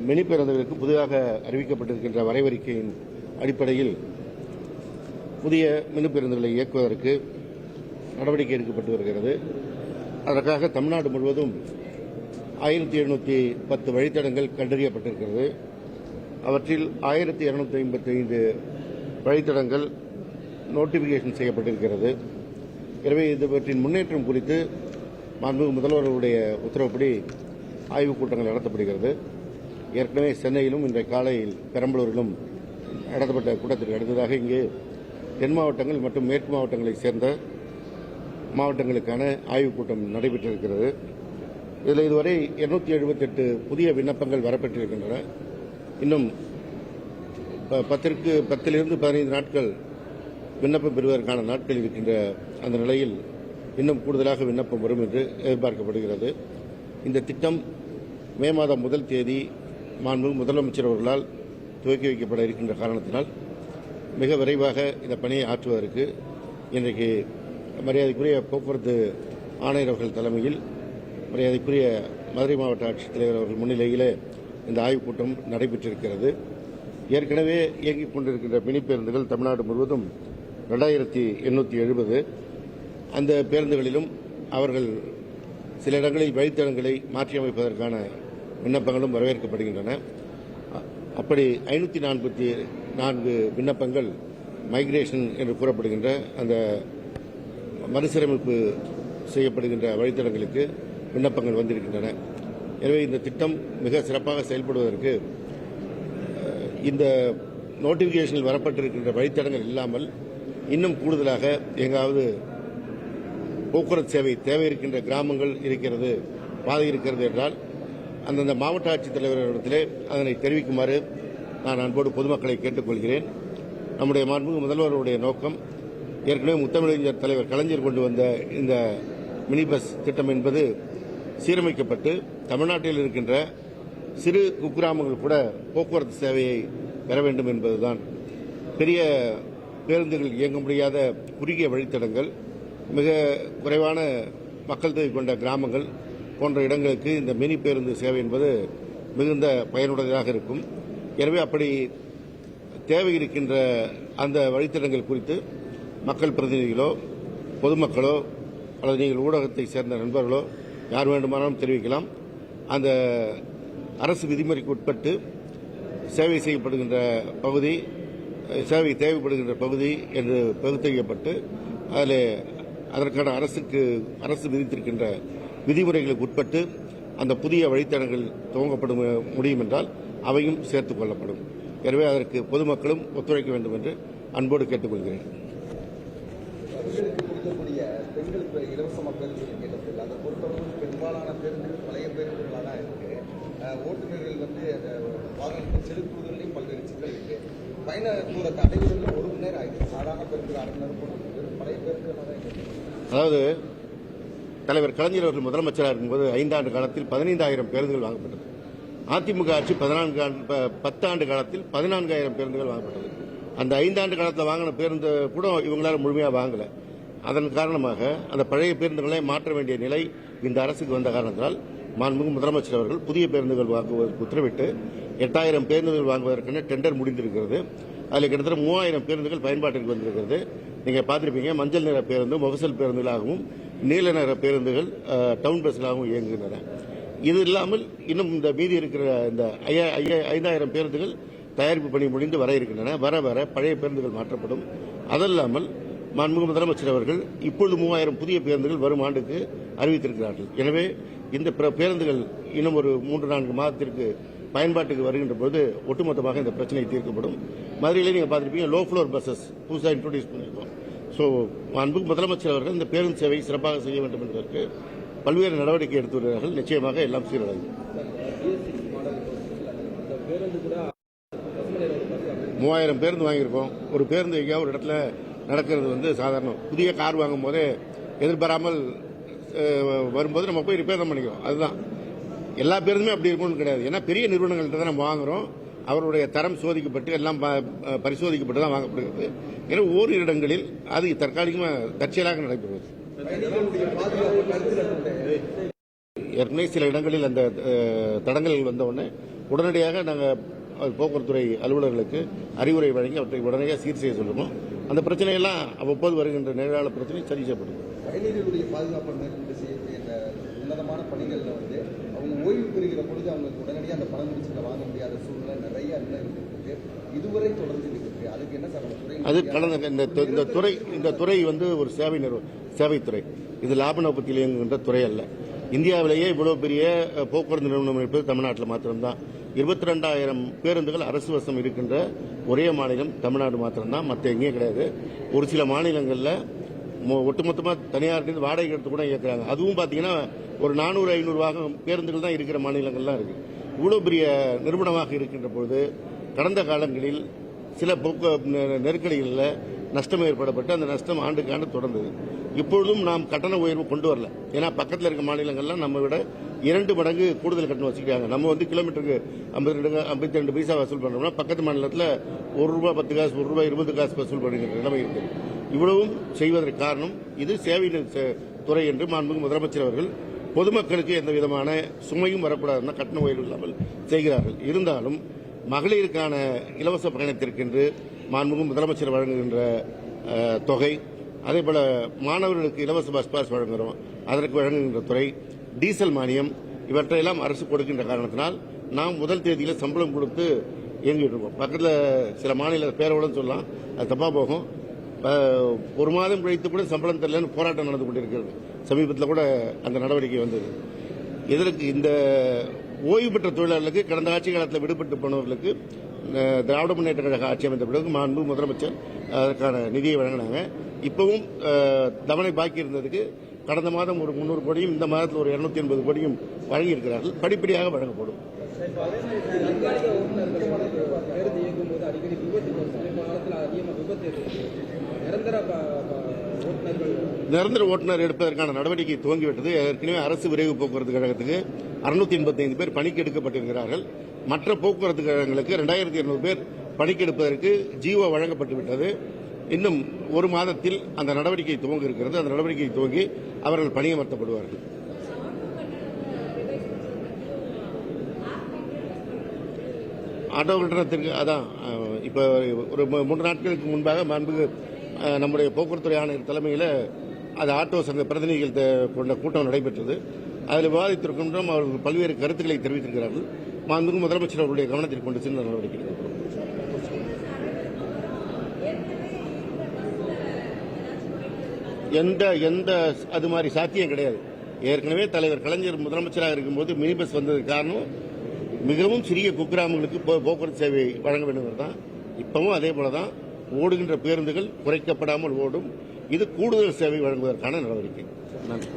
Mini பேருந்துகளுக்கு புதிதாக அறிவிக்கப்பட்டிருக்கின்ற வரைவறிக்கையின் அடிப்படையில் புதிய மினி பேருந்துகளை இயக்குவதற்கு நடவடிக்கை எடுக்கப்பட்டு வருகிறது. அதற்காக தமிழ்நாடு முழுவதும் ஆயிரத்தி எழுநூற்றி பத்து வழித்தடங்கள் கண்டறியப்பட்டிருக்கிறது. அவற்றில் ஆயிரத்தி இருநூத்தி ஐம்பத்தி ஐந்து வழித்தடங்கள் நோட்டிபிகேஷன் செய்யப்பட்டிருக்கிறது. எனவே இதுவற்றின் முன்னேற்றம் குறித்து மாண்புமிகு முதல்வர்களுடைய உத்தரவுப்படி ஆய்வுக் கூட்டங்கள் நடத்தப்படுகிறது. ஏற்கனவே சென்னையிலும் இன்றைய காலையில் பெரம்பலூரிலும் நடத்தப்பட்ட கூட்டத்திற்கு அடுத்ததாக இங்கு தென் மாவட்டங்கள் மற்றும் மேற்கு மாவட்டங்களைச் சேர்ந்த மாவட்டங்களுக்கான ஆய்வுக் கூட்டம் நடைபெற்றிருக்கிறது. இதில் இதுவரை இருநூத்தி எழுபத்தெட்டு புதிய விண்ணப்பங்கள் வரப்பெற்றிருக்கின்றன. இன்னும் ப- பத்திற்கு பத்திலிருந்து பதினைந்து நாட்கள் விண்ணப்பம் பெறுவதற்கான நாட்கள் இருக்கின்ற அந்த நிலையில் இன்னும் கூடுதலாக விண்ணப்பம் வரும் என்று எதிர்பார்க்கப்படுகிறது. இந்த திட்டம் மே மாதம் முதல் தேதி மாண்பு முதலமைச்சர் அவர்களால் துவக்கி வைக்கப்பட இருக்கின்ற காரணத்தினால் மிக விரைவாக இந்த பணியை ஆற்றுவதற்கு இன்றைக்கு மரியாதைக்குரிய போக்குவரத்து ஆணையர் அவர்கள் தலைமையில் மரியாதைக்குரிய மதுரை மாவட்ட ஆட்சித்தலைவர் அவர்கள் முன்னிலையிலே இந்த ஆய்வுக் கூட்டம் நடைபெற்றிருக்கிறது. ஏற்கனவே இயங்கிக் கொண்டிருக்கின்ற மினி பேருந்துகள் தமிழ்நாடு முழுவதும் ரெண்டாயிரத்தி எண்ணூற்றி எழுபது. அந்த பேருந்துகளிலும் அவர்கள் சில இடங்களில் வழித்தடங்களை மாற்றியமைப்பதற்கான விண்ணப்பங்களும் வரவேற்கப்படுகின்றன. அப்படி ஐநூற்றி நாற்பத்தி நான்கு விண்ணப்பங்கள் மைக்ரேஷன் என்று கூறப்படுகின்ற அந்த மறுசீரமைப்பு செய்யப்படுகின்ற வழித்தடங்களுக்கு விண்ணப்பங்கள் வந்திருக்கின்றன. எனவே இந்த திட்டம் மிக சிறப்பாக செயல்படுவதற்கு இந்த நோட்டிபிகேஷனில் வரப்பட்டிருக்கின்ற வழித்தடங்கள் இல்லாமல் இன்னும் கூடுதலாக எங்காவது போக்குவரத்து சேவை தேவை இருக்கின்ற கிராமங்கள் இருக்கிறது பாதை இருக்கிறது என்றால் அந்தந்த மாவட்ட ஆட்சித்தலைவரிடத்திலே அதனை தெரிவிக்குமாறு நான் அன்போடு பொதுமக்களை கேட்டுக்கொள்கிறேன். நம்முடைய மாண்புமிகு முதல்வருடைய நோக்கம் ஏற்கனவே முத்தமிழறிஞர் தலைவர் கலைஞர் கொண்டு வந்த இந்த மினி பஸ் திட்டம் என்பது சீரமைக்கப்பட்டு தமிழ்நாட்டில் இருக்கின்ற சிறு குக்கிராமங்கள் கூட போக்குவரத்து சேவையை பெற வேண்டும் என்பதுதான். பெரிய பேருந்துகள் இயங்க முடியாத குறுகிய வழித்தடங்கள் மிக குறைவான மக்கள் தொகை கொண்ட கிராமங்கள் போன்ற இடங்களுக்கு இந்த மினி பேருந்து சேவை என்பது மிகுந்த பயனுடையதாக இருக்கும். எனவே அப்படி தேவை இருக்கின்ற அந்த வழித்தடங்கள் குறித்து மக்கள் பிரதிநிதிகளோ பொதுமக்களோ அல்லது நீங்கள் ஊடகத்தை சேர்ந்த நண்பர்களோ யார் வேண்டுமானாலும் தெரிவிக்கலாம். அந்த அரசு விதிமுறைக்கு உட்பட்டு சேவை செய்யப்படுகின்ற பகுதி சேவை தேவைப்படுகின்ற பகுதி என்று பகுத்தறியப்பட்டு அதில் அதற்கான அரசுக்கு அரசு விதித்திருக்கின்ற விதிமுறைகளுக்கு உட்பட்டு அந்த புதிய வழித்தடங்கள் துவங்கப்படும் முடியும் என்றால் அவையும் சேர்த்துக் கொள்ளப்படும். எனவே அதற்கு பொதுமக்களும் ஒத்துழைக்க வேண்டும் என்று அன்போடு கேட்டுக்கொள்கிறேன். பெண்களுக்கு இலவசமாக பேருந்துகள் கேட்டதில்லை அதை பொறுத்தவரை பெரும்பாலான பேருந்துகள் பழைய பேருந்துகளாக தான் இருக்கு. அஹ், ஓட்டுநர்கள் வந்து அந்த வாகனத்தை செலுத்துவதிலையும் பல்வேறு சிக்கல் இருக்கு. பயண தூரத்தை அடைவதில் ஒரு மணி நேரம் ஆயிடுச்சு. சாதாரண பேருந்துகள் அரை மணி நேரம் பழைய பேருந்துகளாக தான் அதாவது தலைவர் கலைஞர் அவர்கள் முதலமைச்சராக இருக்கும்போது ஐந்தாண்டு காலத்தில் பதினைந்தாயிரம் பேருந்துகள் வாங்கப்பட்டது. அதிமுக ஆட்சி பதினான்கு ஆண்டு ப- பத்தாண்டு காலத்தில் பதினான்காயிரம் பேருந்துகள் வாங்கப்பட்டது. அந்த ஐந்தாண்டு காலத்தில் வாங்கின பேருந்து கூட இவங்களால முழுமையாக வாங்கலை. அதன் காரணமாக அந்த பழைய பேருந்துகளை மாற்ற வேண்டிய நிலை இந்த அரசுக்கு வந்த காரணத்தால் மாண்புமிகு முதலமைச்சர் அவர்கள் புதிய பேருந்துகள் வாங்குவதற்கு உத்தரவிட்டு எட்டாயிரம் பேருந்துகள் வாங்குவதற்கான டெண்டர் முடிந்திருக்கிறது. அதில் கிட்டத்தட்ட மூவாயிரம் பேருந்துகள் பயன்பாட்டிற்கு வந்திருக்கிறது. நீங்க பார்த்திருப்பீங்க மஞ்சள் நிற பேருந்து முகசல் பேருந்துகளாகவும் நீல நிற பேருந்துகள் டவுன் பஸ்களாகவும் இயங்குகின்றன. இது இல்லாமல் இன்னும் இந்த மீதி இருக்கிற இந்த ஐயா- ஐந்தாயிரம் பேருந்துகள் தயாரிப்பு பணி முடிந்து வர இருக்கின்றன. வர வர பழைய பேருந்துகள் மாற்றப்படும். அதல்லாமல் மாண்புமிகு முதலமைச்சர் அவர்கள் இப்பொழுது மூவாயிரம் புதிய பேருந்துகள் வரும் ஆண்டுக்கு அறிவித்திருக்கிறார்கள். எனவே இந்த பிற பேருந்துகள் இன்னும் ஒரு மூன்று நான்கு மாதத்திற்கு பயன்பாட்டுக்கு வருகின்ற போது ஒட்டுமொத்தமாக இந்த பிரச்சனை தீர்க்கப்படும். மதுரையிலே நீங்க பார்த்திருப்பீங்க லோ ஃப்ளோர் பஸ்ஸஸ் புதுசாக இன்ட்ரோடியூஸ் பண்ணியிருக்கோம். ஸோ அன்பு முதலமைச்சர் அவர்கள் இந்த பேருந்து சேவை சிறப்பாக செய்ய வேண்டும் என்பதற்கு பல்வேறு நடவடிக்கை எடுத்து வருகிறார்கள். நிச்சயமாக எல்லாம் சீரடையும். மூவாயிரம் பேருந்து வாங்கியிருக்கோம். ஒரு பேருந்து எங்கேயா ஒரு இடத்துல நடக்கிறது வந்து சாதாரணம் புதிய கார் வாங்கும் போதே எதிர்பாராமல் வரும்போது நம்ம போய் ரிப்பேர் தான் பண்ணிக்கிறோம். அதுதான். எல்லா பேருந்துமே அப்படி இருக்கும்னு கிடையாது. ஏன்னா பெரிய நிறுவனங்கள்ட்ட தான் நம்ம வாங்குறோம். அவருடைய தரம் சோதிக்கப்பட்டு எல்லாம் ப- பரிசோதிக்கப்பட்டு தான் வாங்கப்படுகிறது. எனவே ஓரிரு இடங்களில் அது தற்காலிகமாக தற்செயலாக நடைபெறுவது. ஏற்கனவே சில இடங்களில் அந்த தடங்கல்கள் வந்தவுடனே உடனடியாக நாங்கள் போக்குவரத்துறை அலுவலர்களுக்கு அறிவுரை வழங்கி அவற்றை உடனடியாக சீர் செய்ய சொல்லுவோம். அந்த பிரச்சனையெல்லாம் அவ்வப்போது வருகின்ற நேராள பிரச்சனை சரி செய்யப்படும் பயணிகளுடைய உன்னதமான பணிகளில் வந்து அவங்க பெறுகிற பொழுது அவங்களுக்கு உடனடியாக அந்த பணம் முடிச்சுட்டு வாங்க முடியாத சூழ்நிலை நிறைய இன்னும் இதுவரை தொடர்ந்து அதுக்கு என்ன சார் நம்ம துறை அது கடந்த இந்த துறை இந்த துறை வந்து ஒரு சேவை நிறுவ சேவைத்துறை இது லாப நோக்கத்தில் இயங்குகின்ற துறை அல்ல. இந்தியாவிலேயே இவ்வளவு பெரிய போக்குவரத்து நிறுவனம் இருப்பது தமிழ்நாட்டில் மாத்திரம்தான். இருபத்தி ரெண்டாயிரம் பேருந்துகள் அரசு வசம் இருக்கின்ற ஒரே மாநிலம் தமிழ்நாடு மாத்திரம்தான். மற்ற எங்கேயும் கிடையாது. ஒரு சில மாநிலங்களில் ஒட்டுமொத்தமாக தனியார் வாடகை எடுத்து கூட இயக்குறாங்க. அதுவும் பார்த்தீங்கன்னா ஒரு நானூறு ஐநூறு வாகம் பேருந்துகள் தான் இருக்கிற மாநிலங்கள்லாம் இருக்கு. இவ்வளோ பெரிய நிறுவனமாக இருக்கின்ற பொழுது கடந்த காலங்களில் சில போக்கு நெ- நெருக்கடிகளில் நஷ்டம் ஏற்படப்பட்டு அந்த நஷ்டம் ஆண்டுக்கு ஆண்டு தொடர்ந்தது. இப்பொழுதும் நாம் கட்டண உயர்வு கொண்டு வரல. ஏன்னா பக்கத்தில் இருக்க மாநிலங்கள்லாம் நம்ம விட இரண்டு மடங்கு கூடுதல் கட்டணம் வச்சுக்கிறாங்க. நம்ம வந்து கிலோமீட்டருக்கு ஐம்பத்தி ரெண்டு ஐம்பத்தி ரெண்டு பைசா வசூல் பண்ணுறோம்னா பக்கத்து மாநிலத்தில் ஒரு ரூபா பத்து காசு ஒரு ரூபாய் இருபது காசு வசூல் பண்ணுற நிலைமை இருக்குது இவ்வளவும் செய்வதற்கு காரணம் இது சேவை சே- துறை என்று மாண்புமிகு முதலமைச்சர் அவர்கள் பொதுமக்களுக்கு எந்த விதமான சுமையும் வரக்கூடாதுன்னா கட்டண உயர்வு இல்லாமல் செய்கிறார்கள். இருந்தாலும் மகளிருக்கான இலவச பயணத்திற்கென்று மாண்புமிகு முதலமைச்சர் வழங்குகின்ற தொகை அதே போல மாணவர்களுக்கு இலவச பஸ் பாஸ் வழங்குகிறோம் அதற்கு வழங்குகின்ற துறை டீசல் மானியம் இவற்றையெல்லாம் அரசு கொடுக்கின்ற காரணத்தினால் நாம் முதல் தேதியில் சம்பளம் கொடுத்து இயங்கிட்டு இருக்கோம். பக்கத்தில் சில மாநில பேரோடன்னு சொல்லலாம் அது தப்பா போகும். ஒரு மாதம் கழித்து கூட சம்பளம் தரலன்னு போராட்டம் நடந்து கொண்டிருக்கிறது. சமீபத்தில் கூட அந்த நடவடிக்கை வந்தது. இதற்கு இந்த ஓய்வு பெற்ற தொழிலாளர்களுக்கு கடந்த ஆட்சி காலத்தில் விடுபட்டு போனவர்களுக்கு திராவிட முன்னேற்ற கழக ஆட்சி அமைந்த பிறகு மாண்பு முதலமைச்சர் அதற்கான நிதியை வழங்கினாங்க. இப்பவும் தவணை பாக்கி இருந்ததுக்கு கடந்த மாதம் ஒரு முன்னூறு கோடியும் இந்த மாதத்தில் ஒரு இருநூத்தி எண்பது கோடியும் வழங்கியிருக்கிறார்கள். படிப்படியாக வழங்கப்படும். பேருந்து இயக்கும் போது அடிக்கடி விபத்து அதிகமாக விபத்து நிரந்தர நிரந்தர ஓட்டுநர் எடுப்பதற்கான நடவடிக்கை துவங்கிவிட்டது. ஏற்கனவே அரசு விரைவு போக்குவரத்து கழகத்துக்கு அறுநூத்தி எண்பத்தைந்து பேர் பணிக்கு எடுக்கப்பட்டிருக்கிறார்கள். மற்ற போக்குவரத்து கழகங்களுக்கு ரெண்டாயிரத்தி இருநூறு பேர் பணிக்கு எடுப்பதற்கு ஜீவோ வழங்கப்பட்டு விட்டது இன்னும் ஒரு மாதத்தில் அந்த நடவடிக்கை துவங்க இருக்கிறது. அந்த நடவடிக்கை துவங்கி அவர்கள் பணியமர்த்தப்படுவார்கள். ஆட்டோ கட்டணத்திற்கு அதான் இப்போ ஒரு மூன்று நாட்களுக்கு முன்பாக மாண்புக்கு நம்முடைய போக்குவரத்துறை ஆணையர் தலைமையில் அது ஆட்டோ சங்க பிரதிநிதிகள் கொண்ட கூட்டம் நடைபெற்றது. அதில் விவாதித்திருக்கின்றோம் அவர்கள் பல்வேறு கருத்துக்களை தெரிவித்திருக்கிறார்கள். மாண்புக்கு முதலமைச்சர் அவருடைய கவனத்திற்கு கொண்டு சென்று நடவடிக்கை எடுக்கப்படும். எந்த எந்த அது மாதிரி சாத்தியம் கிடையாது. ஏற்கனவே தலைவர் கலைஞர் முதலமைச்சராக இருக்கும்போது மினி பஸ் வந்ததுக்கு காரணம் மிகவும் சிறிய குக்கிராமங்களுக்கு போ- போக்குவரத்து சேவை வழங்க வேண்டும் தான். இப்பவும் அதே போல தான் ஓடுகின்ற பேருந்துகள் குறைக்கப்படாமல் ஓடும். இது கூடுதல் சேவை வழங்குவதற்கான நடவடிக்கை. நன்றி.